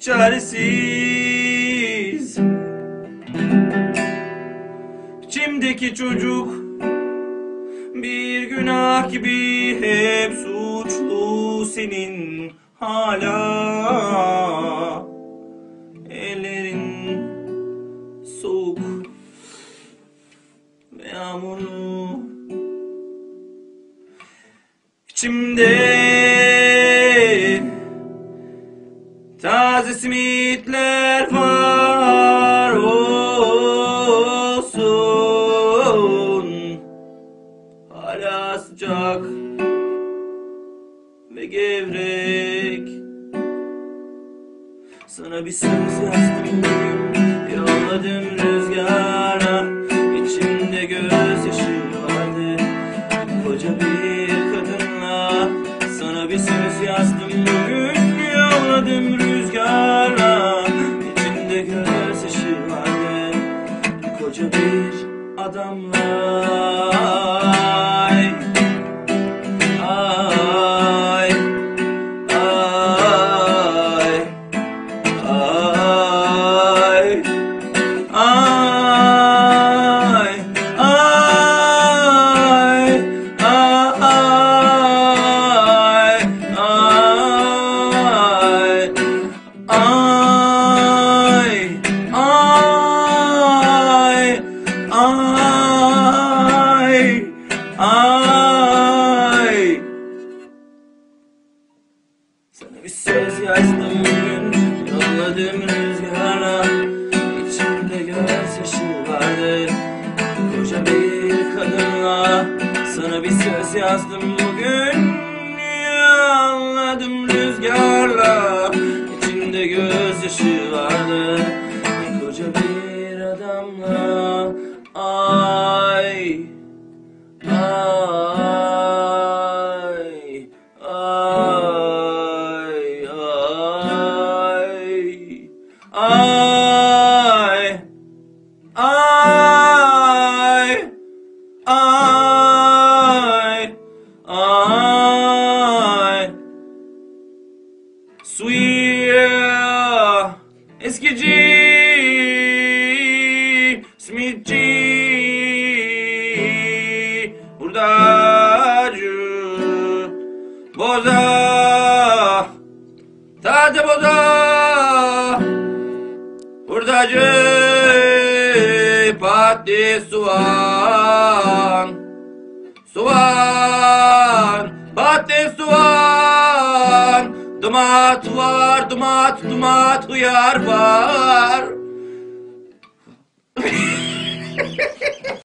çaresiz. İçimdeki çocuk bir günah gibi hep suçlu senin hala. Ellerin soğuk ve yağmurlu. İçimde taze simitler var olsun. Hala sıcak ve gevrek. Sana bir söz yazdım. Yolladım rüzgara. İçimde gözyaşı vardı. Koca bir kadınla Sana bir söz yazdım koca bir adamla söz yazdım bugün Yolladım rüzgara. İçimde gözyaşı vardı Koca bir kadınla Sana bir söz yazdım bugün Yolladım rüzgarla. İçimde gözyaşı vardı Koca bir adamla. Ay Ay, ay, ay, ay. Suya eskici simitçi hurdacı boza. Taze boza. Hurdacı pati suan. Suan pati suan. Dumat var dumat dumat uyar var.